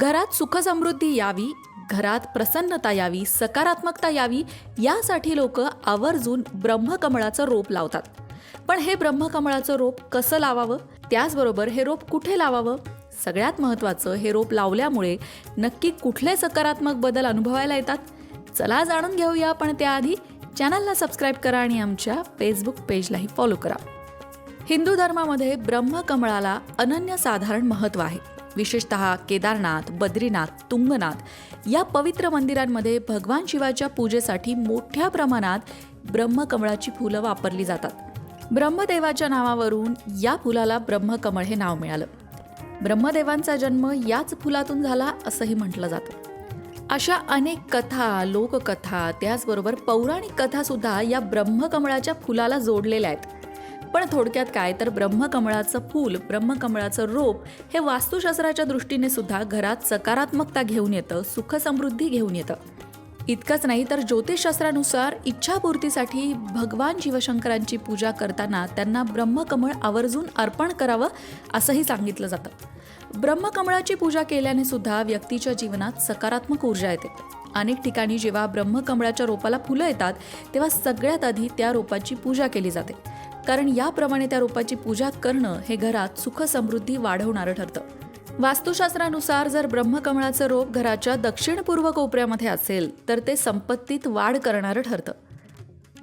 घरात सुखसमृद्धी यावी घरात प्रसन्नता यावी सकारात्मकता यावी यासाठी लोक आवर्जून ब्रह्मकमळाचं रोप लावतात. पण हे ब्रह्मकमळाचं रोप कसं लावावं? त्याचबरोबर हे रोप कुठे लावावं? सगळ्यात महत्त्वाचं हे रोप लावल्यामुळे नक्की कुठले सकारात्मक बदल अनुभवायला येतात? चला जाणून घेऊया पण त्याआधी. चॅनलला सबस्क्राईब करा आणि आमच्या फेसबुक पेजलाही फॉलो करा. हिंदू धर्मामध्ये ब्रह्मकमळाला अनन्यसाधारण महत्त्व आहे. विशेषत केदारनाथ बद्रीनाथ तुंगनाथ या पवित्र मंदिरांमध्ये भगवान शिवाच्या पूजेसाठी मोठ्या प्रमाणात ब्रह्मकमळाची फुलं वापरली जातात. ब्रह्मदेवाच्या नावावरून या फुलाला ब्रह्मकमळ हे नाव मिळालं. ब्रह्मदेवांचा जन्म याच फुलातून झाला असंही म्हटलं जातं. अशा अनेक कथा लोककथा त्याचबरोबर पौराणिक कथासुद्धा या ब्रह्मकमळाच्या फुलाला जोडलेल्या आहेत. पण थोडक्यात काय? तर ब्रह्मकमळाचं फूल ब्रह्मकमळाचं रोप हे वास्तुशास्त्राच्या दृष्टीने सुद्धा घरात सकारात्मकता घेऊन येतं सुखसमृद्धी घेऊन येतं. इतकंच नाही तर ज्योतिषशास्त्रानुसार इच्छापूर्तीसाठी भगवान शिवशंकरांची पूजा करताना त्यांना ब्रह्मकमळ आवर्जून अर्पण करावं असंही सांगितलं जातं. ब्रह्मकमळाची पूजा केल्याने सुद्धा व्यक्तीच्या जीवनात सकारात्मक ऊर्जा येते. अनेक ठिकाणी जेव्हा ब्रह्मकमळाच्या रोपाला फुलं येतात तेव्हा सगळ्यात आधी त्या रोपाची पूजा केली जाते. कारण याप्रमाणे त्या रोपाची पूजा करणं हे घरात सुख समृद्धी वाढवणारं ठरतं. वास्तुशास्त्रानुसार जर ब्रह्मकमळाचं रोप घराच्या दक्षिण पूर्व कोपऱ्यामध्ये असेल तर ते संपत्तीत वाढ करणारं ठरतं.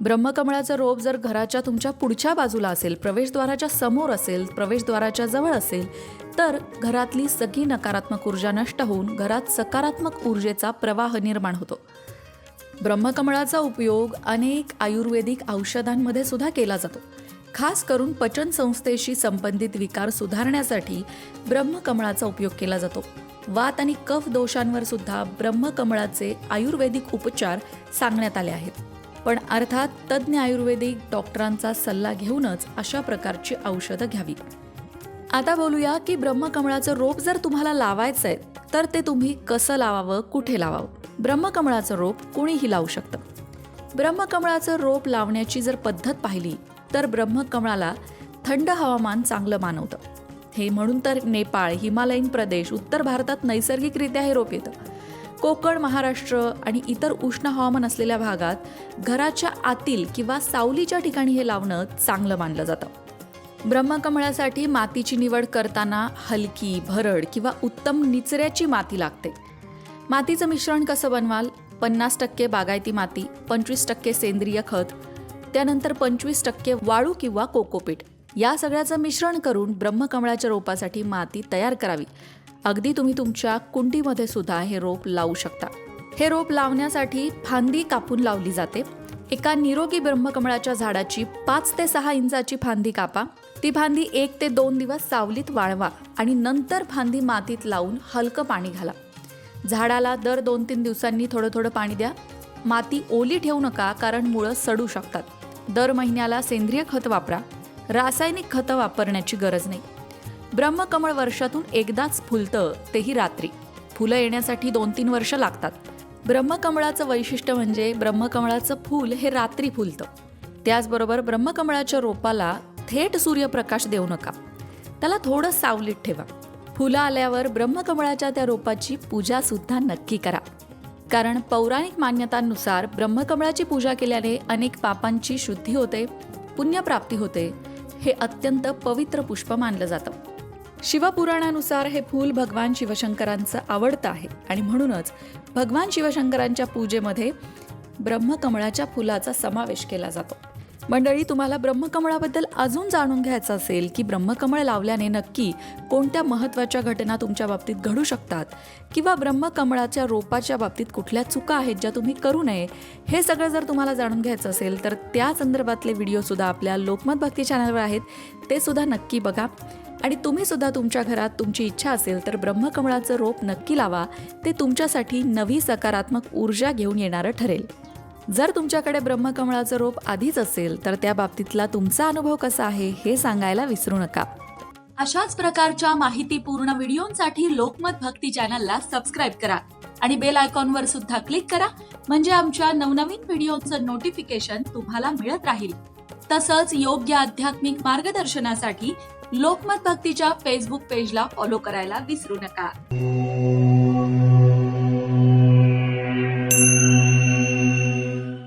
ब्रह्मकमळाचं रोप जर घराच्या तुमच्या पुढच्या बाजूला असेल प्रवेशद्वाराच्या समोर असेल प्रवेशद्वाराच्या जवळ असेल तर घरातली सगळी नकारात्मक ऊर्जा नष्ट होऊन घरात सकारात्मक ऊर्जेचा प्रवाह निर्माण होतो. ब्रह्मकमळाचा उपयोग अनेक आयुर्वेदिक औषधांमध्ये सुद्धा केला जातो. खास करून पचन संस्थेशी संबंधित विकार सुधारण्यासाठी ब्रह्मकमळाचा उपयोग केला जातो. वात आणि कफ दोषांवर सुद्धा ब्रह्मकमळाचे आयुर्वेदिक उपचार सांगण्यात आले आहेत. पण अर्थात तज्ज्ञ आयुर्वेदिक डॉक्टरांचा सल्ला घेऊनच अशा प्रकारची औषधं घ्यावी आता बोलूया की ब्रह्मकमळाचं रोप जर तुम्हाला लावायचं आहे तर ते तुम्ही कसं लावावं कुठे लावावं? ब्रह्मकमळाचं रोप कुणीही लावू शकतं. ब्रह्मकमळाचं रोप लावण्याची जर पद्धत पाहिली तर ब्रह्मकमळाला थंड हवामान चांगलं मानवतं. हे म्हणून तर नेपाळ हिमालयीन प्रदेश उत्तर भारतात नैसर्गिकरित्या हे रोप येतं. कोकण महाराष्ट्र आणि इतर उष्ण हवामान असलेल्या भागात घराच्या आतील किंवा सावलीच्या ठिकाणी हे लावणं चांगलं मानलं जातं. ब्रह्मकमळासाठी मातीची निवड करताना हलकी भरड किंवा उत्तम निचऱ्याची माती लागते. मातीचं मिश्रण कसं बनवाल? पन्नास टक्के बागायती माती पंचवीस टक्के सेंद्रिय खत त्यानंतर पंचवीस टक्के वाळू किंवा कोकोपीट. या सगळ्याचं मिश्रण करून ब्रह्मकमळाच्या रोपासाठी माती तयार करावी. अगदी तुम्ही तुमच्या कुंडीमध्ये सुद्धा हे रोप लावू शकता. हे रोप लावण्यासाठी फांदी कापून लावली जाते. एका निरोगी ब्रह्मकमळाच्या झाडाची पाच ते सहा इंचाची फांदी कापा. ती फांदी एक ते दोन दिवस सावलीत वाळवा आणि नंतर फांदी मातीत लावून हलकं पाणी घाला. झाडाला दर दोन तीन दिवसांनी थोडं थोडं पाणी द्या. माती ओली ठेवू नका कारण मुळं सडू शकतात. दर महिन्याला सेंद्रिय खत वापरा. रासायनिक खतं वापरण्याची गरज नाही. ब्रह्मकमळ वर्षातून एकदाच फुलतं तेही रात्री. फुलं येण्यासाठी दोन तीन वर्ष लागतात. ब्रह्मकमळाचं वैशिष्ट्य म्हणजे ब्रह्मकमळाचं फूल हे रात्री फुलतं. त्याचबरोबर ब्रह्मकमळाच्या रोपाला थेट सूर्यप्रकाश देऊ नका. त्याला थोडं सावलीत ठेवा. फुलं आल्यावर ब्रह्मकमळाच्या त्या रोपाची पूजासुद्धा नक्की करा. कारण पौराणिक मान्यतांनुसार ब्रह्मकमळाची पूजा केल्याने अनेक पापांची शुद्धी होते पुण्यप्राप्ती होते. हे अत्यंत पवित्र पुष्प मानलं जातं. शिवपुराणानुसार हे फूल भगवान शिवशंकरांचं आवडतं आहे आणि म्हणूनच भगवान शिवशंकरांच्या पूजेमध्ये ब्रह्मकमळाच्या फुलाचा समावेश केला जातो. मंडळी तुम्हाला ब्रह्मकमळाबद्दल अजून जाणून घ्यायचं असेल की ब्रह्मकमळ लावल्याने नक्की कोणत्या महत्त्वाच्या घटना तुमच्या बाबतीत घडू शकतात किंवा ब्रह्मकमळाच्या रोपाच्या बाबतीत कुठल्या चुका आहेत ज्या तुम्ही करू नये हे सगळं जर तुम्हाला जाणून घ्यायचं असेल तर त्या संदर्भातले व्हिडिओसुद्धा आपल्या लोकमत भक्ती चॅनलवर आहेत. ते सुद्धा नक्की बघा. आणि तुम्ही सुद्धा तुमच्या घरात तुमची इच्छा असेल तर ब्रह्मकमळाचं रोप नक्की लावा. ते तुमच्यासाठी नवी सकारात्मक ऊर्जा घेऊन येणारं ठरेल. जर तुमच्याकडे ब्रह्मकमळाचं रोप आधीच असेल तर त्या बाबतीतला तुमचा अनुभव कसा आहे हे सांगायला विसरू नका. अशाच प्रकारच्या माहितीपूर्ण व्हिडिओंसाठी लोकमत भक्ती चॅनलला सबस्क्राईब करा आणि बेल आयकॉनवर सुद्धा क्लिक करा म्हणजे आमच्या नवनवीन व्हिडिओचं नोटिफिकेशन तुम्हाला मिळत राहील. तसंच योग्य आध्यात्मिक मार्गदर्शनासाठी लोकमत भक्तीच्या फेसबुक पेजला फॉलो करायला विसरू नका.